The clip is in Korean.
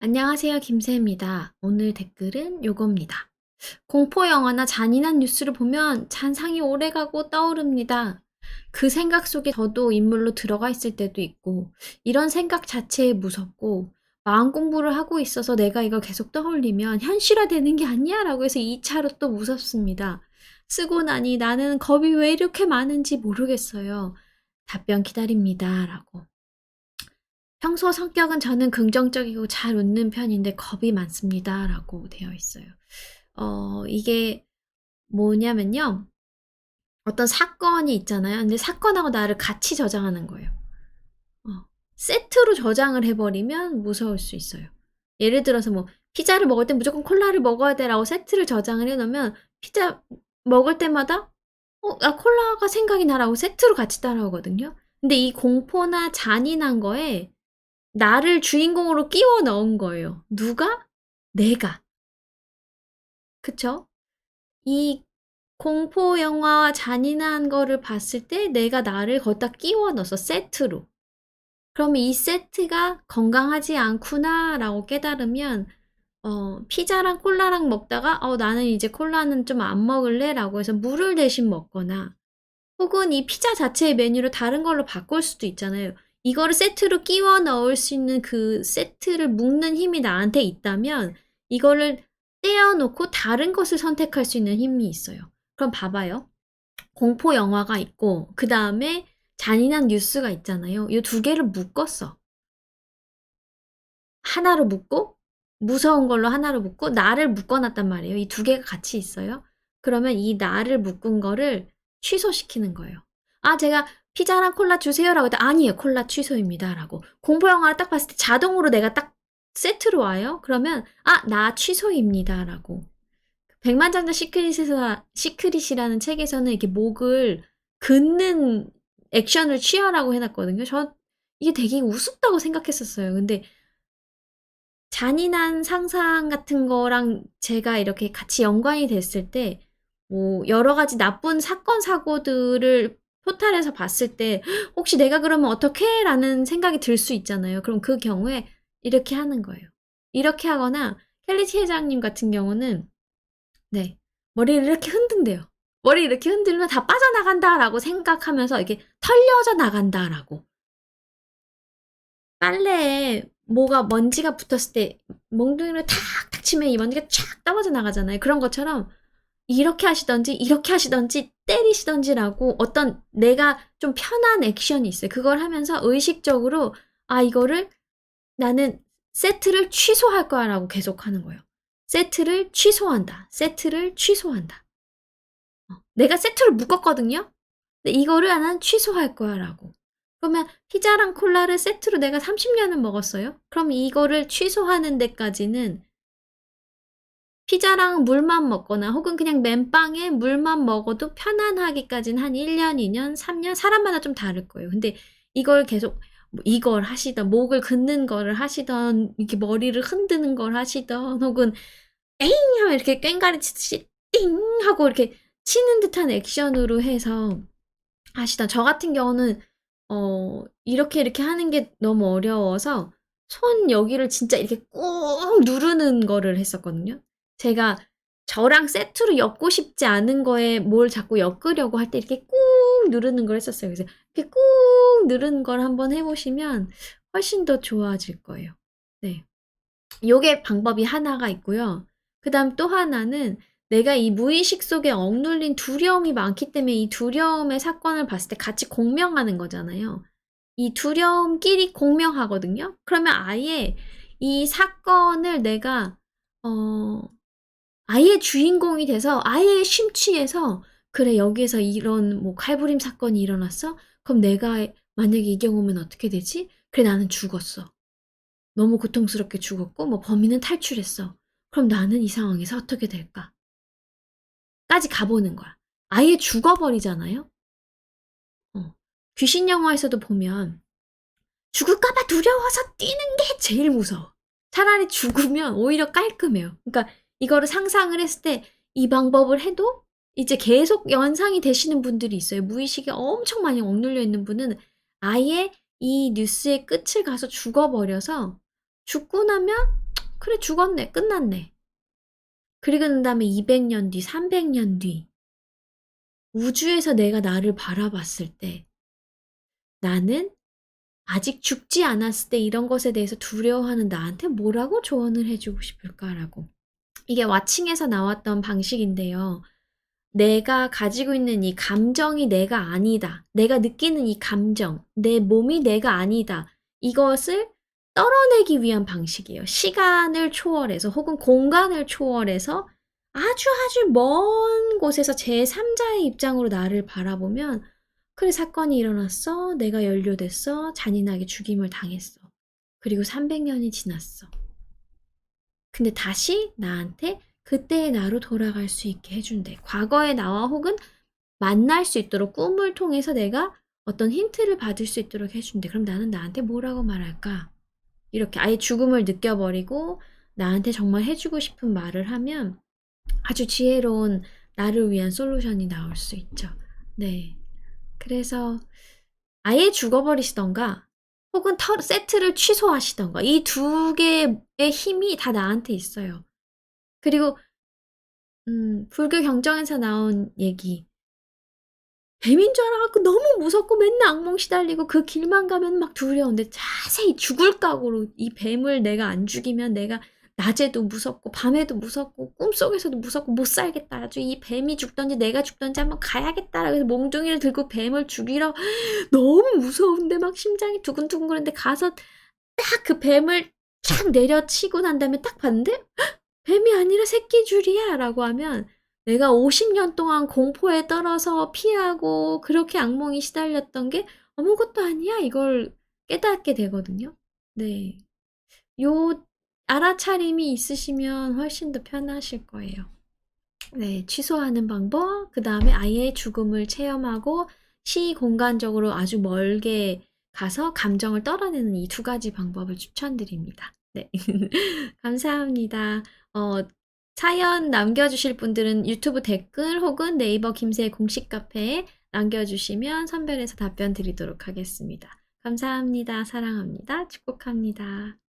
안녕하세요. 김새입니다. 오늘 댓글은 요겁니다. 공포 영화나 잔인한 뉴스를 보면 잔상이 오래가고 떠오릅니다. 그 생각 속에 저도 인물로 들어가 있을 때도 있고, 이런 생각 자체에 무섭고, 마음 공부를 하고 있어서 내가 이걸 계속 떠올리면 현실화되는 게 아니야 라고 해서 2차로 또 무섭습니다. 쓰고 나니 나는 겁이 왜 이렇게 많은지 모르겠어요. 답변 기다립니다. 라고. 평소 성격은 저는 긍정적이고 잘 웃는 편인데 겁이 많습니다. 라고 되어 있어요. 어, 이게 뭐냐면요. 어떤 사건이 있잖아요. 근데 사건하고 나를 같이 저장하는 거예요. 어, 세트로 저장을 해버리면 무서울 수 있어요. 예를 들어서 뭐, 피자를 먹을 때 무조건 콜라를 먹어야 돼라고 세트를 저장을 해놓으면, 피자 먹을 때마다, 어, 아, 콜라가 생각이 나라고 세트로 같이 따라오거든요. 근데 이 공포나 잔인한 거에 나를 주인공으로 끼워 넣은 거예요. 누가? 내가. 그쵸? 이 공포 영화와 잔인한 거를 봤을 때 내가 나를 거기다 끼워 넣어서 세트로. 그러면 이 세트가 건강하지 않구나라고 깨달으면 어, 피자랑 콜라랑 먹다가 어, 나는 이제 콜라는 좀 안 먹을래라고 해서 물을 대신 먹거나 혹은 이 피자 자체의 메뉴를 다른 걸로 바꿀 수도 있잖아요. 이거를 세트로 끼워 넣을 수 있는 그 세트를 묶는 힘이 나한테 있다면 이거를 떼어놓고 다른 것을 선택할 수 있는 힘이 있어요. 그럼 봐봐요. 공포 영화가 있고 그 다음에 잔인한 뉴스가 있잖아요. 이 두 개를 묶었어. 하나로 묶고 무서운 걸로 하나로 묶고 나를 묶어놨단 말이에요. 이 두 개가 같이 있어요. 그러면 이 나를 묶은 거를 취소시키는 거예요. 아, 제가 피자랑 콜라 주세요라고 했더니 아니에요. 콜라 취소입니다라고. 공포 영화를 딱 봤을 때 자동으로 내가 딱 세트로 와요. 그러면 아, 나 취소입니다라고. 백만장자 시크릿에서 시크릿이라는 책에서는 이렇게 목을 긋는 액션을 취하라고 해놨거든요. 저 이게 되게 우습다고 생각했었어요. 근데 잔인한 상상 같은 거랑 제가 이렇게 같이 연관이 됐을 때, 뭐, 여러 가지 나쁜 사건, 사고들을 포탈에서 봤을 때, 혹시 내가 그러면 어떡해? 라는 생각이 들 수 있잖아요. 그럼 그 경우에 이렇게 하는 거예요. 이렇게 하거나, 켈리치 회장님 같은 경우는, 네, 머리를 이렇게 흔든대요. 머리 이렇게 흔들면 다 빠져나간다라고 생각하면서 이렇게 털려져 나간다라고. 빨래에 뭐가 먼지가 붙었을 때 몽둥이를 탁탁 치면 이 먼지가 쫙 떨어져 나가잖아요. 그런 것처럼 이렇게 하시던지 이렇게 하시던지 때리시던지라고 어떤 내가 좀 편한 액션이 있어요. 그걸 하면서 의식적으로 아 이거를 나는 세트를 취소할 거야라고 계속 하는 거예요. 세트를 취소한다. 세트를 취소한다. 어, 내가 세트를 묶었거든요. 근데 이거를 나는 취소할 거야라고. 그러면 피자랑 콜라를 세트로 내가 30년을 먹었어요. 그럼 이거를 취소하는 데까지는 피자랑 물만 먹거나 혹은 그냥 맨빵에 물만 먹어도 편안하기까지는 한 1년, 2년, 3년 사람마다 좀 다를 거예요. 근데 이걸 계속 뭐 이걸 하시던 목을 긋는 거를 하시던 이렇게 머리를 흔드는 걸 하시던 혹은 에잉 하면 이렇게 꽹가리 치듯이 띵 하고 이렇게 치는 듯한 액션으로 해서 하시던 저 같은 경우는 어, 이렇게 이렇게 하는 게 너무 어려워서 손 여기를 진짜 이렇게 꾹 누르는 거를 했었거든요. 제가 저랑 세트로 엮고 싶지 않은 거에 뭘 자꾸 엮으려고 할 때 이렇게 꾹 누르는 걸 했었어요. 그래서 이렇게 꾹 누르는 걸 한번 해보시면 훨씬 더 좋아질 거예요. 네. 요게 방법이 하나가 있고요. 그 다음 또 하나는 내가 이 무의식 속에 억눌린 두려움이 많기 때문에 이 두려움의 사건을 봤을 때 같이 공명하는 거잖아요. 이 두려움끼리 공명하거든요. 그러면 아예 이 사건을 내가 어 아예 주인공이 돼서 아예 심취해서 그래 여기에서 이런 뭐 칼부림 사건이 일어났어? 그럼 내가 만약에 이 경우면 어떻게 되지? 그래 나는 죽었어. 너무 고통스럽게 죽었고 뭐 범인은 탈출했어. 그럼 나는 이 상황에서 어떻게 될까? 까지 가보는 거야. 아예 죽어버리잖아요? 어. 귀신 영화에서도 보면 죽을까봐 두려워서 뛰는 게 제일 무서워. 차라리 죽으면 오히려 깔끔해요. 그러니까 이거를 상상을 했을 때 이 방법을 해도 이제 계속 연상이 되시는 분들이 있어요. 무의식에 엄청 많이 억눌려 있는 분은 아예 이 뉴스의 끝을 가서 죽어버려서 죽고 나면 그래, 죽었네. 끝났네. 그리고 난 다음에 200년 뒤, 300년 뒤, 우주에서 내가 나를 바라봤을 때, 나는 아직 죽지 않았을 때 이런 것에 대해서 두려워하는 나한테 뭐라고 조언을 해주고 싶을까라고. 이게 와칭에서 나왔던 방식인데요. 내가 가지고 있는 이 감정이 내가 아니다. 내가 느끼는 이 감정, 내 몸이 내가 아니다. 이것을 떨어내기 위한 방식이에요. 시간을 초월해서 혹은 공간을 초월해서 아주 아주 먼 곳에서 제3자의 입장으로 나를 바라보면 그래, 사건이 일어났어. 내가 연료됐어. 잔인하게 죽임을 당했어. 그리고 300년이 지났어. 근데 다시 나한테 그때의 나로 돌아갈 수 있게 해준대. 과거의 나와 혹은 만날 수 있도록 꿈을 통해서 내가 어떤 힌트를 받을 수 있도록 해준대. 그럼 나는 나한테 뭐라고 말할까? 이렇게 아예 죽음을 느껴버리고 나한테 정말 해주고 싶은 말을 하면 아주 지혜로운 나를 위한 솔루션이 나올 수 있죠. 네. 그래서 아예 죽어버리시던가 혹은 터, 세트를 취소하시던가 이 두 개의 힘이 다 나한테 있어요. 그리고 음, 불교 경전에서 나온 얘기 뱀인 줄 알아갖고 너무 무섭고 맨날 악몽 시달리고 그 길만 가면 막 두려운데 자세히 죽을 각오로 이 뱀을 내가 안 죽이면 내가 낮에도 무섭고 밤에도 무섭고 꿈속에서도 무섭고 못 살겠다. 아주 이 뱀이 죽던지 내가 죽던지 한번 가야겠다. 그래서 몽둥이를 들고 뱀을 죽이러 너무 무서운데 막 심장이 두근두근거리는데 가서 딱 그 뱀을 착 내려치고 난 다음에 딱 봤는데 헉! 뱀이 아니라 새끼 줄이야 라고 하면 내가 50년 동안 공포에 떨어서 피하고 그렇게 악몽이 시달렸던 게 아무것도 아니야 이걸 깨닫게 되거든요. 네. 요 알아차림이 있으시면 훨씬 더 편하실 거예요. 네, 취소하는 방법, 그 다음에 아예 죽음을 체험하고 시 공간적으로 아주 멀게 가서 감정을 떨어내는 이 두 가지 방법을 추천드립니다. 네. 감사합니다. 어, 사연 남겨주실 분들은 유튜브 댓글 혹은 네이버 김새 공식 카페에 남겨주시면 선별해서 답변 드리도록 하겠습니다. 감사합니다. 사랑합니다. 축복합니다.